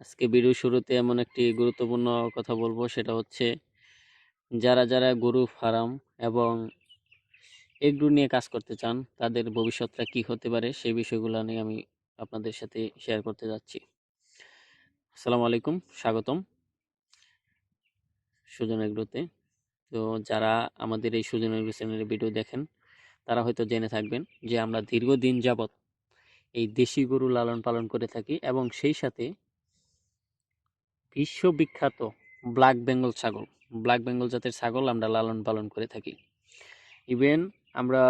আজকে ভিডিও শুরুতে এমন একটি গুরুত্বপূর্ণ কথা বলব, সেটা হচ্ছে যারা যারা গরু ফার্ম এবং এগ্রু নিয়ে কাজ করতে চান, তাদের ভবিষ্যৎটা কি হতে পারে সেই বিষয়গুলো নিয়ে আমি আপনাদের সাথে শেয়ার করতে যাচ্ছি। আসসালামু আলাইকুম, স্বাগতম সুজন এগ্রোতে। তো যারা আমাদের এই সুজন এগ্রো চ্যানেলের ভিডিও দেখেন, তারা হয়তো জেনে থাকবেন যে আমরা দীর্ঘদিন যাবৎ এই দেশি গরু লালন পালন করে থাকি এবং সেই সাথে বিশ্ববিখ্যাত ব্ল্যাক বেঙ্গল ছাগল। ব্ল্যাক বেঙ্গল জাতের ছাগল আমরা লালন পালন করে থাকি। ইভেন আমরা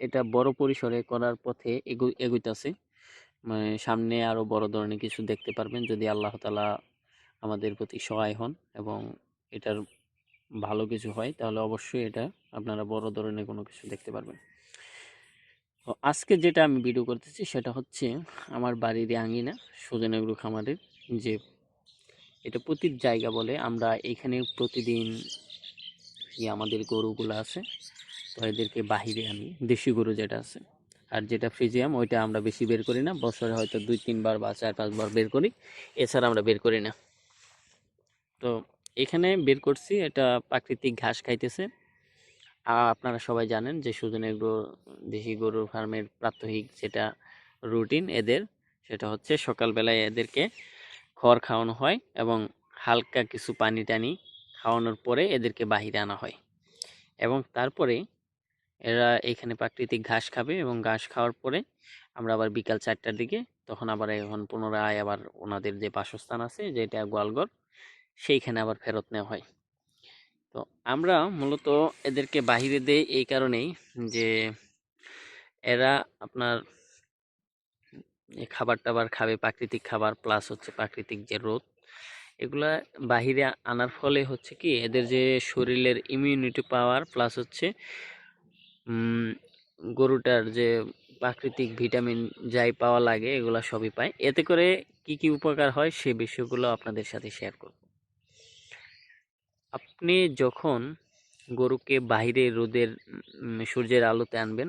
এটা বড় পরিসরে করার পথে এগো, এগোইতেছি। মানে সামনে আরও বড় ধরনের কিছু দেখতে পারবেন যদি আল্লাহ তালা আমাদের প্রতি সহায় হন এবং এটার ভালো কিছু হয়, তাহলে অবশ্যই এটা আপনারা বড় ধরনের কোনো কিছু দেখতে পারবেন। তো আজকে যেটা আমি ভিডিও করতেছি সেটা হচ্ছে আমার বাড়ির আঙিনা, সুজনগ্রু খামারের যে এটা প্রতির জায়গা বলে। আমরা এখানে প্রতিদিন আমাদের গরুগুলো আছে, তো এদেরকে বাহিরে আনি। দেশি গরু যেটা আছে। আর যেটা ফ্রিজিয়াম, ওইটা আমরা বেশি বের করি না। বছরে হয়তো দুই, তিনবার বা চার, পাঁচবার বের করি। এছাড়া আমরা বের করি না। তো এখানে বের করছি। এটা প্রাকৃতিক ঘাস খাইতেছে। আর আপনারা সবাই জানেন যে সুজনের গরু, দেশি গরুর ফার্মের প্রাত্যহিক যেটা রুটিন এদের, সেটা হচ্ছে সকালবেলায় এদেরকে খড় খাওয়ানো হয় এবং হালকা কিছু পানি টানি খাওয়ানোর পরে এদেরকে বাহিরে আনা হয়। এবং তারপরে এরা এখানে প্রাকৃতিক ঘাস খাবে এবং ঘাস খাওয়ার পরে আমরা আবার বিকাল চারটার দিকে তখন আবার এখন পুনরায় আবার ওনাদের যে বাসস্থান আছে, যেটা গোয়ালঘর, সেইখানে আবার ফেরত নেওয়া হয়। তো আমরা মূলত এদেরকে বাহিরে দেই এই কারণেই যে এরা আপনার খাবার টাবার খাবে, প্রাকৃতিক খাবার প্লাস হচ্ছে প্রাকৃতিক যে রোদ, এগুলা বাহিরে আনার ফলে হচ্ছে কি এদের যে শরীরের ইমিউনিটি পাওয়ার প্লাস হচ্ছে গরুটার যে প্রাকৃতিক ভিটামিন যাই পাওয়া লাগে এগুলা সবই পায়। এতে করে কি কি উপকার হয় সে বিষয়গুলো আপনাদের সাথে শেয়ার করব। আপনি যখন গরুকে বাইরে রোদের সূর্যের আলোতে আনবেন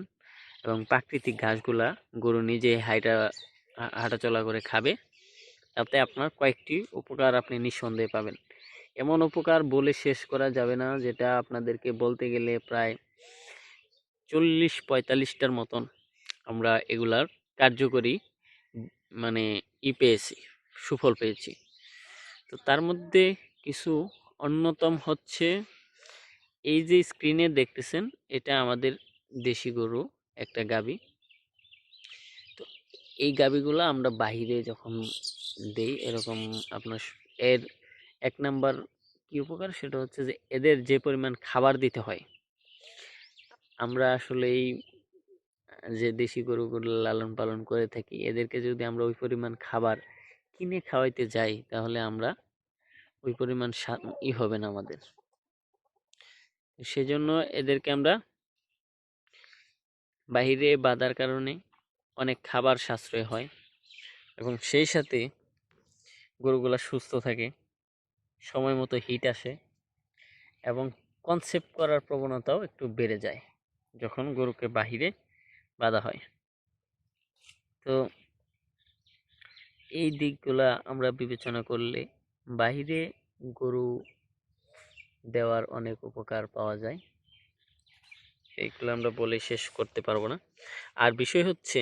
এবং প্রাকৃতিক ঘাসগুলা গরু নিজে হাইটা হাঁটাচলা করে খাবে, তাতে আপনার কয়েকটি উপকার আপনি নিঃসন্দেহে পাবেন। এমন উপকার বলে শেষ করা যাবে না, যেটা আপনাদেরকে বলতে গেলে প্রায় চল্লিশ পঁয়তাল্লিশটার মতন আমরা এগুলার কার্যকরী মানে ই পেয়েছি, সুফল পেয়েছি। তো তার মধ্যে কিছু অন্যতম হচ্ছে, এই যে স্ক্রিনে দেখতেছেন, এটা আমাদের দেশি গরু, একটা গাবি এই গাবিগুলো আমরা বাহিরে যখন দেই, এরকম আপনার এর এক নাম্বার কি উপকার? সেটা হচ্ছে যে, এদের যে পরিমাণ খাবার দিতে হয়, আমরা আসলে এই, যে দেশি গরুগুলো লালন পালন করে থাকি, এদেরকে যদি আমরা ওই পরিমাণ খাবার কিনে খাওয়াইতে যাই, তাহলে আমরা ওই পরিমাণ ই হবে না আমাদের। সেজন্য এদেরকে আমরা বাহিরে বাঁধার কারণে অনেক খাবার সাশ্রয় হয় এবং সেই সাথে গরুগুলা সুস্থ থাকে, সময় মতো হিট আসে এবং কনসেপ্ট করার প্রবণতাও একটু বেড়ে যায় যখন গরুকে বাহিরে বাঁধা হয়। তো এই দিকগুলা আমরা বিবেচনা করলে বাহিরে গরু দেওয়ার অনেক উপকার পাওয়া যায়। সেইগুলো আমরা বলে শেষ করতে পারব না। আর বিষয় হচ্ছে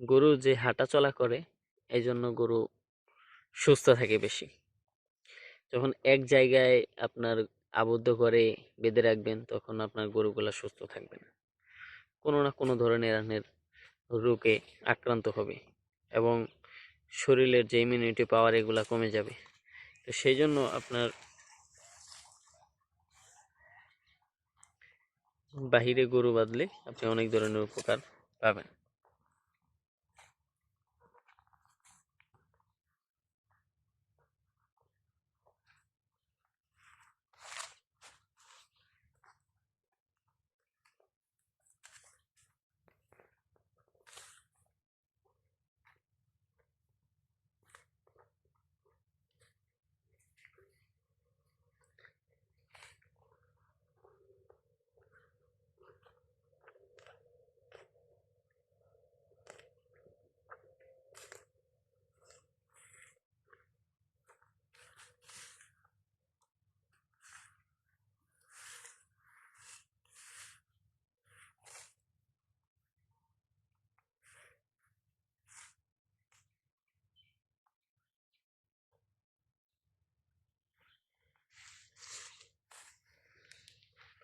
গরু যে হাঁটা চলা করে এই জন্য গরু সুস্থ থাকে বেশি। যখন এক জায়গায় আপনার আবদ্ধ করে বেঁধে রাখবেন, তখন আপনার গরুগুলা সুস্থ থাকবে না। কোনো না কোনো ধরনের রানের রোগে আক্রান্ত হবে এবং শরীরের যে ইমিউনিটি পাওয়ার এগুলা কমে যাবে। তো সেই জন্য আপনার বাহিরে গরু বাঁধলে আপনি অনেক ধরনের উপকার পাবেন।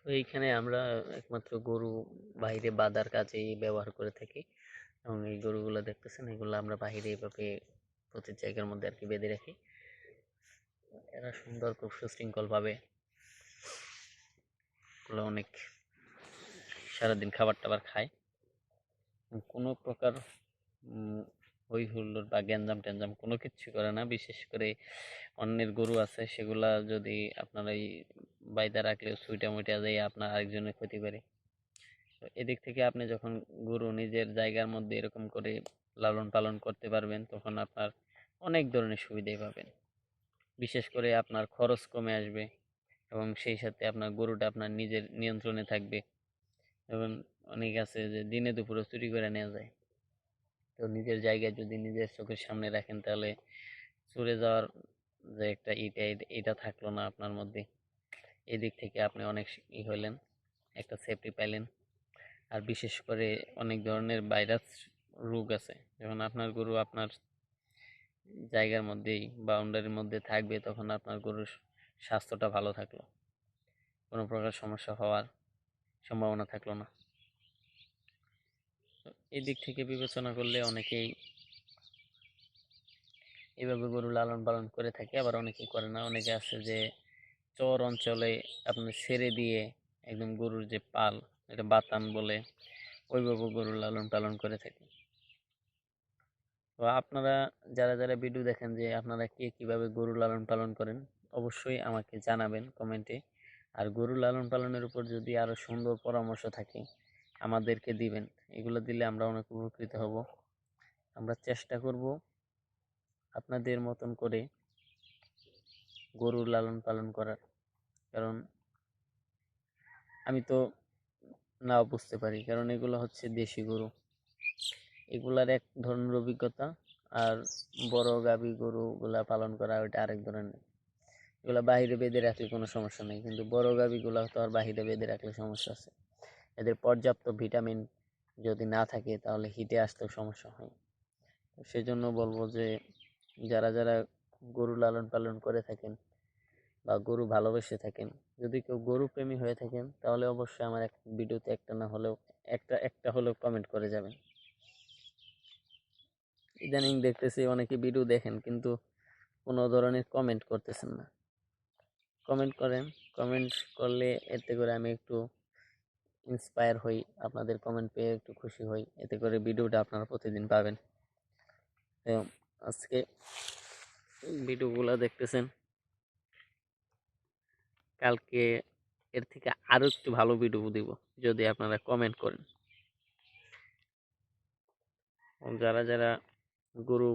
তো এইখানে আমরা একমাত্র গরু বাইরে বাঁধার কাজেই ব্যবহার করে থাকি। এবং এই গরুগুলো দেখতেছেন, এগুলো আমরা বাইরে এভাবে প্রতি জায়গার মধ্যে আর কি বেঁধে রাখি। এরা সুন্দর খুব সুশৃঙ্খল ভাবে এগুলো অনেক সারাদিন খাবার টাবার খায় কোনো প্রকার হই হুল্লোড় বা গ্যাঞ্জাম ট্যাঞ্জাম কোনো কিচ্ছু করে না। বিশেষ করে অন্যের গরু আছে, সেগুলা যদি আপনার এই বাইদা রাখলে সুইটা মুইটা দিয়ে আপনার আরেকজনের ক্ষতি করে। তো এদিক থেকে আপনি যখন গরু নিজের জায়গার মধ্যে এরকম করে লালন পালন করতে পারবেন, তখন আপনার অনেক ধরনের সুবিধাই পাবেন। বিশেষ করে আপনার খরচ কমে আসবে এবং সেই সাথে আপনার গরুটা আপনার নিজের নিয়ন্ত্রণে থাকবে। এবং অনেক আছে যে দিনে দুপুরে চুরি করে নেওয়া যায়। তো নিজের জায়গায় যদি নিজের চোখের সামনে রাখেন, তাহলে চলে যাওয়ার যে একটা ইটা এটা থাকল না আপনার মধ্যে। এদিক থেকে আপনি অনেক ই হইলেন একটা সেফটি পাইলেন। আর বিশেষ করে অনেক ধরনের ভাইরাস রোগ আছে। যখন আপনার গরু আপনার জায়গার মধ্যেই বাউন্ডারির মধ্যে থাকবে, তখন আপনার গরুর স্বাস্থ্যটা ভালো থাকল। কোনো প্রকার সমস্যা হওয়ার সম্ভাবনা থাকল না। এই দিক থেকে বিবেচনা করলে অনেকেই এইভাবে গরু লালন পালন করে থাকে, আবার অনেকেই করে না। অনেকে আছে যে চর অঞ্চলে আপনি ছেড়ে দিয়ে একদম গরুর যে পাল, এটা বাতান বলে ওইভাবে গরু লালন পালন করে থাকে। তো আপনারা, যারা যারা ভিডিও দেখেন যে আপনারা কে কীভাবে গরু লালন পালন করেন, অবশ্যই আমাকে জানাবেন কমেন্টে। আর গরু লালন পালনের উপর যদি আরও সুন্দর পরামর্শ থাকে আমাদেরকে দিবেন। এগুলো দিলে আমরা অনেক উপকৃত হব। আমরা চেষ্টা করব আপনাদের মতন করে গরুর লালন পালন করার। কারণ আমি তো নাও বুঝতে পারি, কারণ এগুলো হচ্ছে দেশি গরু। এগুলার এক ধরনের অভিজ্ঞতা আর বড় গাভী গরুগুলা পালন করা ওইটা আরেক ধরনের। এগুলা বাহিরে বেঁধে রাখলে কোনো সমস্যা নেই, কিন্তু বড় গাভীগুলা তো আর বাহিরে বেঁধে রাখলে সমস্যা আছে। এদের পর্যাপ্ত ভিটামিন যদি না থাকে, তাহলে হিটে আসতেও সমস্যা হয়। সেজন্য বলব যে, যারা যারা গরু লালন পালন করে থাকেন বা গরু ভালোবেসে থাকেন, যদি কেউ গরু প্রেমী হয়ে থাকেন, তাহলে অবশ্যই আমার এক ভিডিওতে একটা না হলেও, একটা একটা হলেও কমেন্ট করে যাবেন। ইদানিং দেখতেছি অনেকে ভিডিও দেখেন, কিন্তু কোনো ধরনের কমেন্ট করতেছেন না। কমেন্ট করেন কমেন্ট করলে এতে করে আমি একটু ইন্সপায়ার হই, আপনাদের কমেন্ট পেয়ে একটু খুশি হই। এতে করে ভিডিওটা আপনারা প্রতিদিন পাবেন। তো, আজকে ভিডিওগুলো দেখতেছেন। কালকে এর থেকে আরও একটু ভালো ভিডিও দিব, যদি আপনারা কমেন্ট করেন। যারা যারা গরু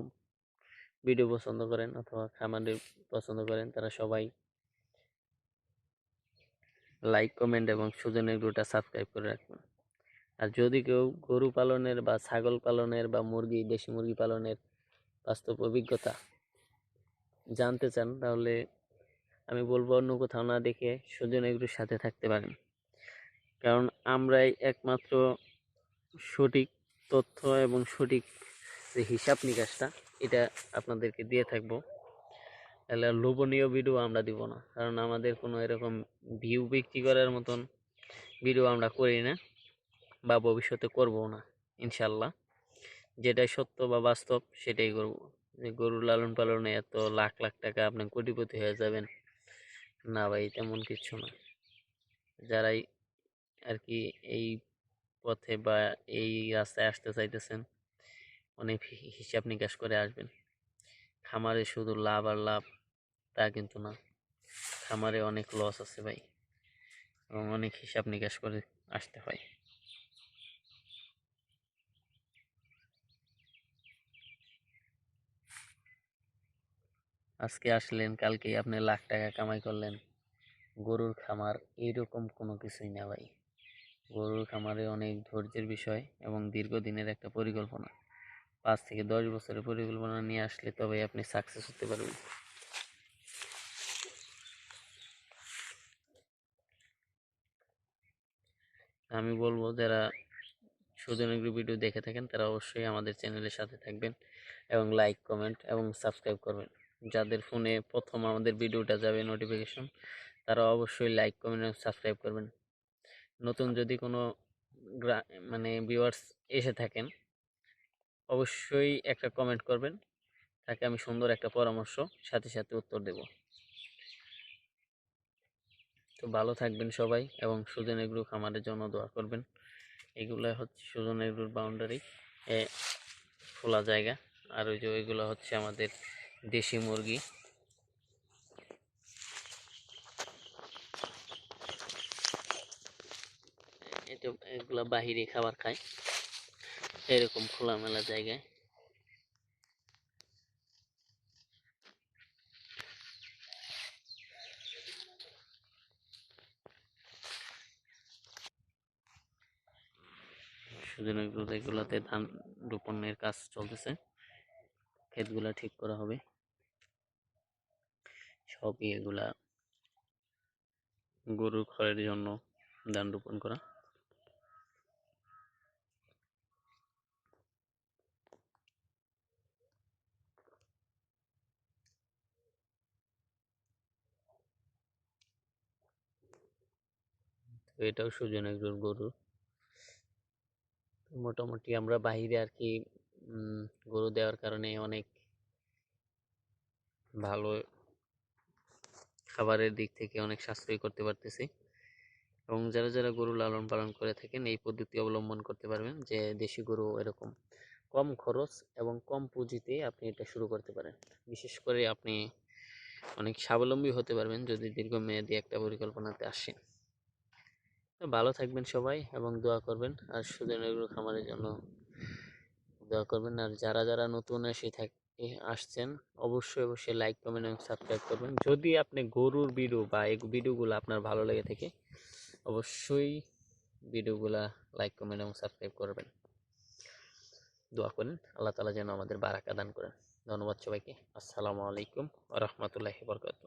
ভিডিও পছন্দ করেন অথবা খামারে পছন্দ করেন, তারা সবাই লাইক কমেন্ট এবং সুজনের গ্রুপটা সাবস্ক্রাইব করে রাখবেন। আর যদি কেউ গরু পালনের বা ছাগল পালনের বা মুরগি, দেশি মুরগি পালনের বাস্তব অভিজ্ঞতা জানতে চান, তাহলে আমি বলব অন্য কোথাও না দেখে সুজন এগুলোর সাথে থাকতে পারেন। কারণ আমরাই একমাত্র সঠিক তথ্য এবং সঠিক যে হিসাব নিকাশটা, এটা আপনাদেরকে দিয়ে থাকব। তাহলে লোভনীয় ভিডিও আমরা দিব না। কারণ আমাদের কোনো এরকম ভিউ বিক্রি করার মতন ভিডিও আমরা করি না বা ভবিষ্যতে করব না, ইনশাল্লাহ। যেটাই সত্য বা বাস্তব, সেটাই করব। যে গরু লালন পালনে এত লাখ লাখ টাকা আপনি কোটিপতি হয়ে যাবেন, না ভাই, তেমন কিছু না। যারাই আর কি এই পথে বা এই রাস্তায় আসতে চাইতেছেন, অনেক হিসাব নিকাশ করে আসবেন। খামারে শুধু লাভ আর লাভ তা কিন্তু না। খামারে অনেক লস আছে ভাই। এবং অনেক হিসাব নিকাশ করে আসতে হয়। আজকে আসলেন, কালকেই আপনি লাখ টাকা কামাই করলেন। গরুর খামার এইরকম কোনো কিছুই না ভাই। গরুর খামারে অনেক ধৈর্যের বিষয় এবং দীর্ঘদিনের একটা পরিকল্পনা। পাঁচ থেকে দশ বছরের পরিকল্পনা নিয়ে আসলে তবে আপনি সাকসেস হতে পারবেন। আমি বলব যারা সুজনের ভিডিও দেখে থাকেন, তারা অবশ্যই আমাদের চ্যানেলের সাথে থাকবেন এবং লাইক কমেন্ট এবং সাবস্ক্রাইব করবেন। যাদের ফোনে প্রথম আমাদের ভিডিওটা যাবে নোটিফিকেশন তারা অবশ্যই লাইক কমেন্ট এবং সাবস্ক্রাইব করবেন। নতুন যদি কোনো মানে ভিউয়ার্স এসে থাকেন, অবশ্যই একটা কমেন্ট করবেন। তাকে আমি সুন্দর একটা পরামর্শ, সাথে সাথে উত্তর দেব। তো ভালো থাকবেন সবাই এবং সুজন এগ্রু খামারের জন্য দোয়া করবেন। এগুলো হচ্ছে সুজন এগ্রুর বাউন্ডারি খোলা জায়গা। আর ওই যে ওইগুলো হচ্ছে আমাদের দেশি মুরগি। এগুলা বাহিরে খাবার খায়। এরকম খোলামেলা জায়গায়। সুজন এগুলো এগুলাতে ধান রোপণের কাজ চলতেছে। ক্ষেতগুলা ঠিক করা হবে। সবই এগুলা গরুর খড়ের জন্য ধান রোপণ করা। এটাও সুজন এগুলোর গরু মোটামুটি আমরা বাইরে আর কি গরু দেওয়ার কারণে অনেক ভালো খাবারের দিক থেকে অনেক সাশ্রয় করতে পারতেছি। এবং যারা যারা গরু লালন পালন করে থাকেন, এই পদ্ধতি অবলম্বন করতে পারবেন যে, দেশি গরু এরকম কম খরচ এবং কম পুঁজিতে আপনি এটা শুরু করতে পারেন। বিশেষ করে আপনি অনেক স্বাবলম্বী হতে পারবেন যদি দীর্ঘমেয়াদী একটা পরিকল্পনাতে আসেন। ভালো থাকবেন সবাই এবং দোয়া করবেন। আর সুজনের গরু খামারের জন্য দোয়া করবেন। আর যারা যারা নতুন এসে থাক আসছেন, অবশ্যই অবশ্যই লাইক কমেন্ট এবং সাবস্ক্রাইব করবেন। যদি আপনি গরুর ভিডিও বা এই ভিডিওগুলো আপনার ভালো লেগে থাকে, অবশ্যই ভিডিওগুলা লাইক কমেন্ট এবং সাবস্ক্রাইব করবেন। দোয়া করেন, আল্লাহ তালা যেন আমাদের বারাকা দান করেন। ধন্যবাদ সবাইকে। আসসালামু আলাইকুম রহমতুল্লাহি বরকাত